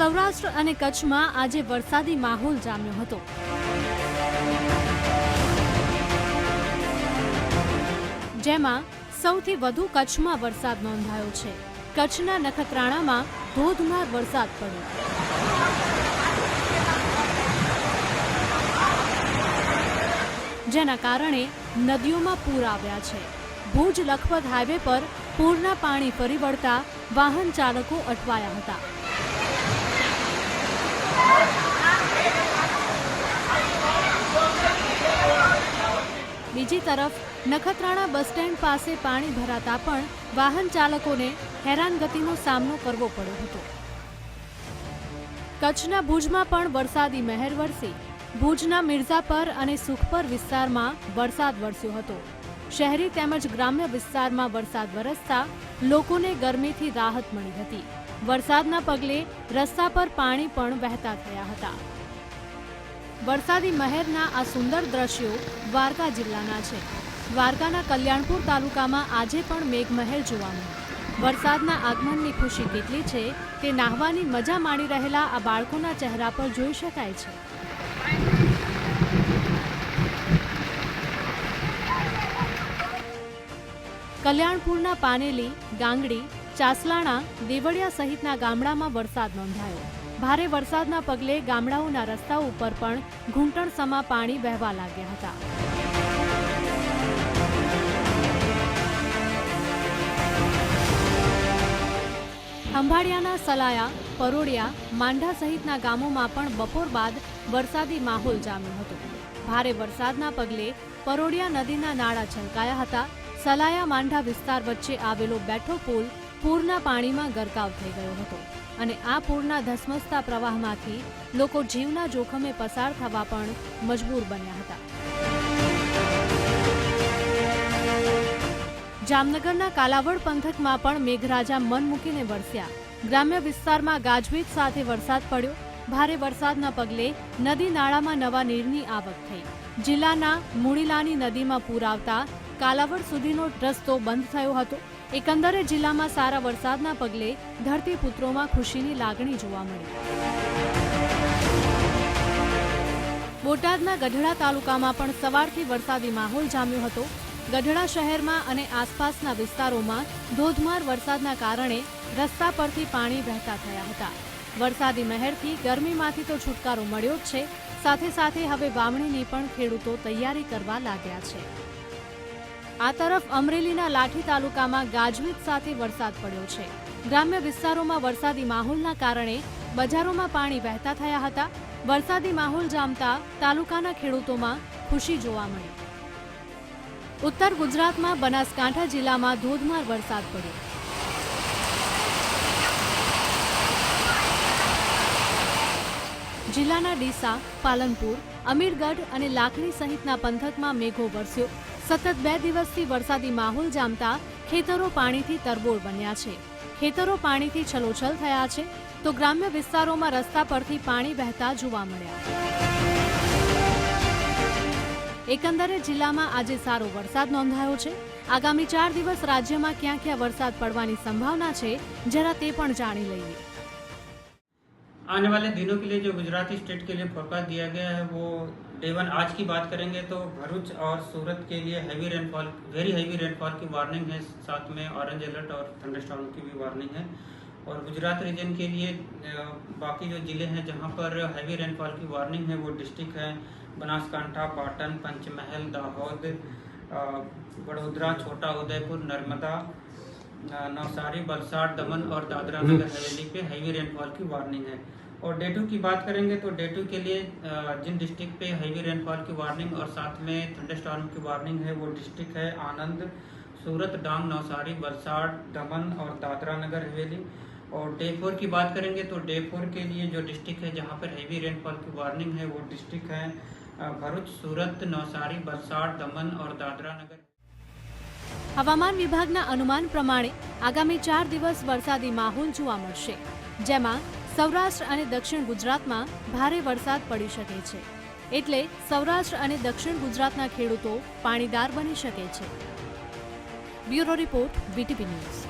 સૌરાષ્ટ્ર અને કચ્છમાં આજે વરસાદી માહોલ જામ્યો હતો. જેમાં સૌથી વધુ કચ્છમાં વરસાદ નોંધાયો છે. કચ્છના નખત્રાણામાં ધોધમાર વરસાદ પડ્યો. જેના કારણે નદીઓમાં પૂર આવ્યા છે. ભુજ લખપત હાઈવે પર પૂરના પાણી ફરી વળતા વાહન ચાલકો અટવાયા હતા. બીજી તરફ, નખત્રાણા બસ સ્ટેન્ડ પાસે પાણી ભરાતા પણ વાહન ચાલકોને હેરાનગતિનો સામનો કરવો પડ્યો હતો. કચ્છના ભુજમાં પણ વરસાદી મહેર વરસી. ભુજના મિર્ઝાપર અને સુખપર વિસ્તારમાં વરસાદ વરસ્યો હતો. શહેરી તેમજ ગ્રામ્ય વિસ્તારમાં વરસાદ વરસતા લોકોને ગરમીથી રાહત મળી હતી. વરસાદના પગલે રસ્તા પર પાણી પણ વહેતા થયા હતા. વરસાદી મહેરના આ સુંદર દ્રશ્યો દ્વારકા જિલ્લાના છે. દ્વારકાના કલ્યાણપુર તાલુકામાં આજે પણ મેઘમહેર જોવા મળી વરસાદના આગમનની ખુશી કેટલી છે તે નાહવાની મજા માણી રહેલા આ બાળકોના ચહેરા પર જોઈ શકાય છે. કલ્યાણપુરના પાનેલી, ગાંગડી ચાસલાણા, દેવળિયા સહિતના ગામડામાં વરસાદ નોંધાયો. ભારે વરસાદના પગલે ગામડાઓના રસ્તાઓ ઉપર પણ ઘૂંટણસમા પાણી વહેવા લાગ્યા હતા. ખંભાળિયાના સલાયા પરોડિયા માંઢા સહિતના ગામોમાં પણ બપોર બાદ વરસાદી માહોલ જામ્યો હતો. ભારે વરસાદના પગલે પરોડિયા નદીના નાળા છલકાયા હતા. સલાયા, માંઢા વિસ્તાર વચ્ચે આવેલો બેઠો પુલ પૂરના પાણીમાં ગરકાવ થઈ ગયો હતો અને આ પૂરના ધસમસતા પ્રવાહમાંથી લોકો જીવના જોખમે પસાર થવા પણ મજબૂર બન્યા હતા. જામનગરના કાલાવડ પંથકમાં પણ મેઘરાજા મન મૂકીને વરસ્યા. ગ્રામ્ય વિસ્તારમાં ગાજવીજ સાથે વરસાદ પડ્યો. ભારે વરસાદના પગલે નદી નાળામાં નવા નીરની આવક થઈ. જિલ્લાના મુણીલાની નદીમાં પૂર આવતા કાલાવડ સુધીનો રસ્તો બંધ થયો હતો. એકંદરે જિલ્લામાં સારા વરસાદના પગલે ધરતીપુત્રોમાં ખુશીની લાગણી જોવા મળી. બોટાદના ગઢડા તાલુકામાં પણ સવારથી વરસાદી માહોલ જામ્યો હતો. ગઢડા શહેરમાં અને આસપાસના વિસ્તારોમાં ધોધમાર વરસાદના કારણે રસ્તા પરથી પાણી વહેતા થયા હતા. વરસાદી મહેરથી ગરમીમાંથી તો છુટકારો મળ્યો જ છે. સાથે સાથે હવે વાવણીની પણ ખેડૂતો તૈયારી કરવા લાગ્યા છે. આ તરફ અમરેલીના લાઠી તાલુકામાં ગાજવીજ સાથે વરસાદ પડ્યો છે. ગ્રામ્ય વિસ્તારોમાં વરસાદી માહોલના કારણે બજારોમાં પાણી વહેતા થયા હતા. વરસાદી માહોલ જામતા તાલુકાના ખેડૂતોમાં ખુશી જોવા મળી. ઉત્તર ગુજરાતમાં બનાસકાંઠા જિલ્લામાં ધોધમાર વરસાદ પડ્યો. જિલ્લાના ડીસા, પાલનપુર, અમીરગઢ અને લાખણી સહિતના પંથકમાં મેઘો વરસ્યો. સતત બે દિવસથી વરસાદી માહોલ જામતા ખેતરો પાણીથી તરબોળ બન્યા છે. ખેતરો પાણીથી છલોછલ થયા છે તો ગ્રામ્ય વિસ્તારોમાં રસ્તા પરથી પાણી વહેતા જોવા મળ્યા. એકંદરે જિલ્લામાં આજે સારો વરસાદ નોંધાયો છે. આગામી ચાર દિવસ રાજ્યમાં ક્યાં ક્યાં વરસાદ પડવાની સંભાવના છે, જરા તે પણ જાણી લઈએ. आने वाले दिनों के लिए जो गुजराती स्टेट के लिए फोरकास्ट दिया गया है, वो डे वन आज की बात करेंगे तो भरूच और सूरत के लिए heavy rainfall very heavy rainfall की वार्निंग है, साथ में ऑरेंज अलर्ट और थंडरस्टॉर्म की भी वार्निंग है। और गुजरात रीजन के लिए बाकी जो ज़िले हैं, जहाँ पर हैवी रेनफॉल की वार्निंग है, वो डिस्ट्रिक्ट है, बनासकांठा, पाटन, पंचमहल, दाहोद वडोदरा, छोटा उदयपुर, नर्मदा नवसारी वलसाड़ दमन और दादरा नगर हवेली पे हैवी रेनफॉल की वार्निंग है। और डे टू की बात करेंगे तो डे टू के लिए जिन डिस्ट्रिक्ट पे हैवी रेनफॉल की वार्निंग और साथ में थंडरस्टॉर्म की वार्निंग है वो डिस्ट्रिक्ट है आनंद सूरत डांग नवसारी वलसाड़ दमन और दादरा नगर हवेली। और डे फोर की बात करेंगे तो डे फोर के लिए जो डिस्ट्रिक्ट है जहाँ पर हैवी रेनफॉल की वार्निंग है वो डिस्ट्रिक्ट है भरूच सूरत नवसारी वलसाड़ दमन और दादरा नगर હવામાન વિભાગના અનુમાન પ્રમાણે આગામી ચાર દિવસ વરસાદી માહોલ જોવા મળશે, જેમાં સૌરાષ્ટ્ર અને દક્ષિણ ગુજરાતમાં ભારે વરસાદ પડી શકે છે. એટલે સૌરાષ્ટ્ર અને દક્ષિણ ગુજરાતના ખેડૂતો પાણીદાર બની શકે છે. Bureau report, VTP news.